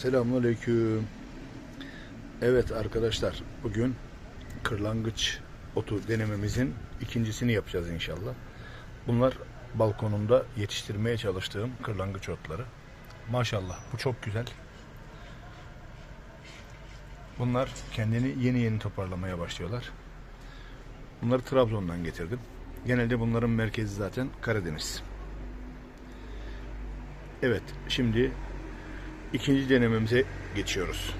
Selamünaleyküm. Evet arkadaşlar bugün kırlangıç otu denememizin ikincisini yapacağız inşallah. Bunlar balkonumda yetiştirmeye çalıştığım kırlangıç otları. Maşallah bu çok güzel. Bunlar kendini yeni yeni toparlamaya başlıyorlar. Bunları Trabzon'dan getirdim. Genelde bunların merkezi zaten Karadeniz. Evet şimdi ikinci denememize geçiyoruz.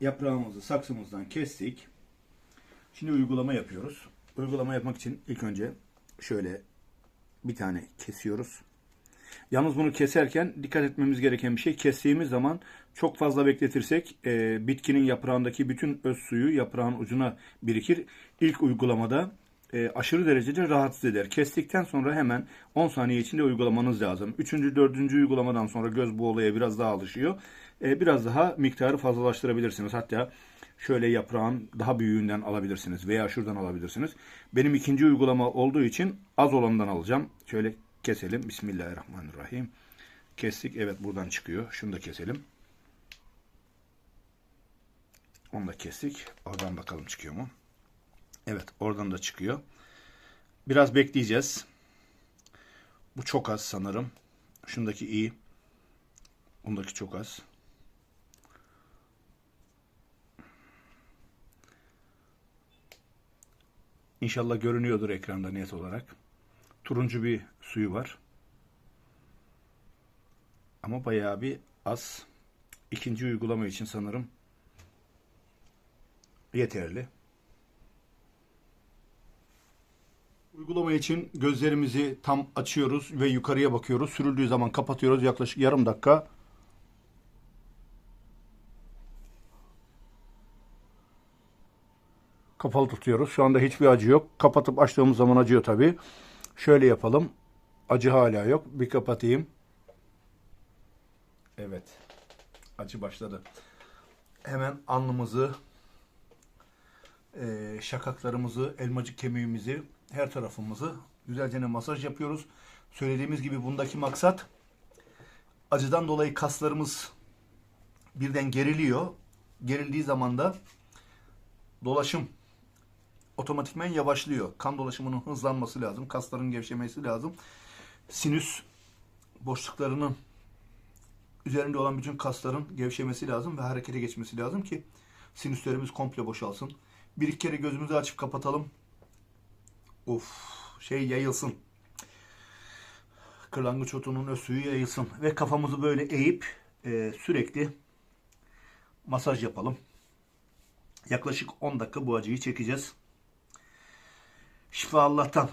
Yaprağımızı saksımızdan kestik. Şimdi uygulama yapıyoruz. Uygulama yapmak için ilk önce şöyle bir tane kesiyoruz. Yalnız bunu keserken dikkat etmemiz gereken bir şey kestiğimiz zaman çok fazla bekletirsek e, bitkinin yaprağındaki bütün öz suyu yaprağın ucuna birikir. İlk uygulamada e, aşırı derecede rahatsız eder. Kestikten sonra hemen 10 saniye içinde uygulamanız lazım. 3. 4. uygulamadan sonra göz bu olaya biraz daha alışıyor. E, biraz daha miktarı fazlalaştırabilirsiniz. Hatta şöyle yaprağın daha büyüğünden alabilirsiniz veya şuradan alabilirsiniz. Benim ikinci uygulama olduğu için az olandan alacağım. Şöyle keselim. Bismillahirrahmanirrahim. Kestik. Evet buradan çıkıyor. Şunu da keselim. Onu da kestik. Oradan bakalım çıkıyor mu? Evet oradan da çıkıyor. Biraz bekleyeceğiz. Bu çok az sanırım. Şundaki iyi. Bundaki çok az. İnşallah görünüyordur ekranda net olarak. Turuncu bir suyu var. Ama bayağı bir az. İkinci uygulama için sanırım yeterli. Uygulama için gözlerimizi tam açıyoruz ve yukarıya bakıyoruz. Sürüldüğü zaman kapatıyoruz yaklaşık yarım dakika. Kapalı tutuyoruz. Şu anda hiçbir acı yok. Kapatıp açtığımız zaman acıyor tabii. Şöyle yapalım. Acı hala yok. Bir kapatayım. Evet. Acı başladı. Hemen alnımızı, e, şakaklarımızı, elmacık kemiğimizi, her tarafımızı güzelce masaj yapıyoruz. Söylediğimiz gibi bundaki maksat acıdan dolayı kaslarımız birden geriliyor. Gerildiği zaman da dolaşım otomatikmen yavaşlıyor. Kan dolaşımının hızlanması lazım. Kasların gevşemesi lazım. Sinüs boşluklarının üzerinde olan bütün kasların gevşemesi lazım ve harekete geçmesi lazım ki sinüslerimiz komple boşalsın. Bir iki kere gözümüzü açıp kapatalım. Of şey yayılsın. Kırlangıç otunun suyu yayılsın. Ve kafamızı böyle eğip e, sürekli masaj yapalım. Yaklaşık 10 dakika bu acıyı çekeceğiz. Şifa Allah'tan.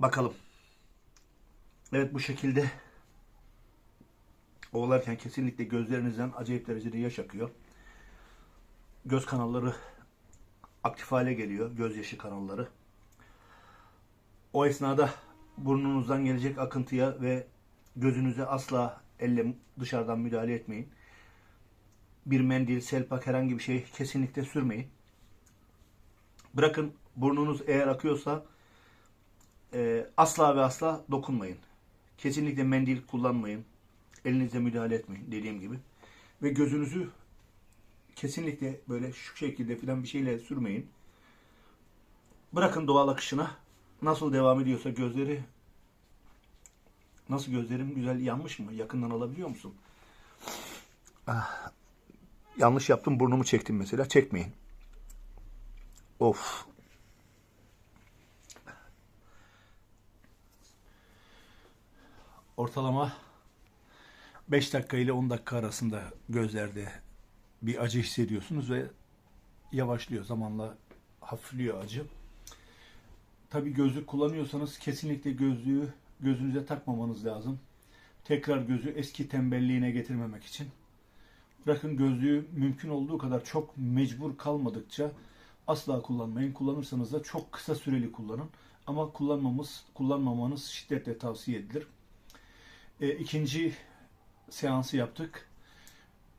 Bakalım. Evet bu şekilde ovalarken kesinlikle gözlerinizden acayip derecede yaş akıyor. Göz kanalları aktif hale geliyor. Gözyaşı kanalları. O esnada burnunuzdan gelecek akıntıya ve gözünüze asla elle dışarıdan müdahale etmeyin. Bir mendil, selpak herhangi bir şey kesinlikle sürmeyin. Bırakın burnunuz eğer akıyorsa e, asla ve asla dokunmayın. Kesinlikle mendil kullanmayın. Elinizle müdahale etmeyin dediğim gibi. Ve gözünüzü kesinlikle böyle şu şekilde filan bir şeyle sürmeyin. Bırakın doğal akışına. Nasıl devam ediyorsa gözleri Nasıl gözlerim güzel yanmış mı? Yakından alabiliyor musun? Ah, yanlış yaptım burnumu çektim mesela. Çekmeyin. Of. Ortalama 5 dakika ile 10 dakika arasında gözlerde bir acı hissediyorsunuz ve yavaşlıyor. Zamanla hafifliyor acı. Tabi gözlük kullanıyorsanız kesinlikle gözlüğü gözünüze takmamanız lazım. Tekrar gözü eski tembelliğine getirmemek için. Bırakın gözlüğü mümkün olduğu kadar çok mecbur kalmadıkça asla kullanmayın. Kullanırsanız da çok kısa süreli kullanın. Ama kullanmamız, kullanmamanız şiddetle tavsiye edilir. E, ikinci seansı yaptık.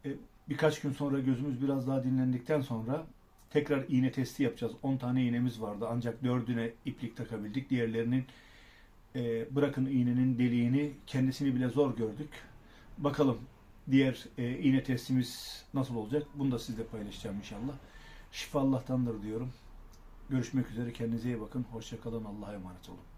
E, birkaç gün sonra gözümüz biraz daha dinlendikten sonra tekrar iğne testi yapacağız. 10 tane iğnemiz vardı ancak dördüne iplik takabildik. Diğerlerinin e, bırakın iğnenin deliğini kendisini bile zor gördük. Bakalım diğer e, iğne testimiz nasıl olacak? Bunu da sizle paylaşacağım inşallah. Şifa Allah'tandır diyorum. Görüşmek üzere. Kendinize iyi bakın. Hoşçakalın. Allah'a emanet olun.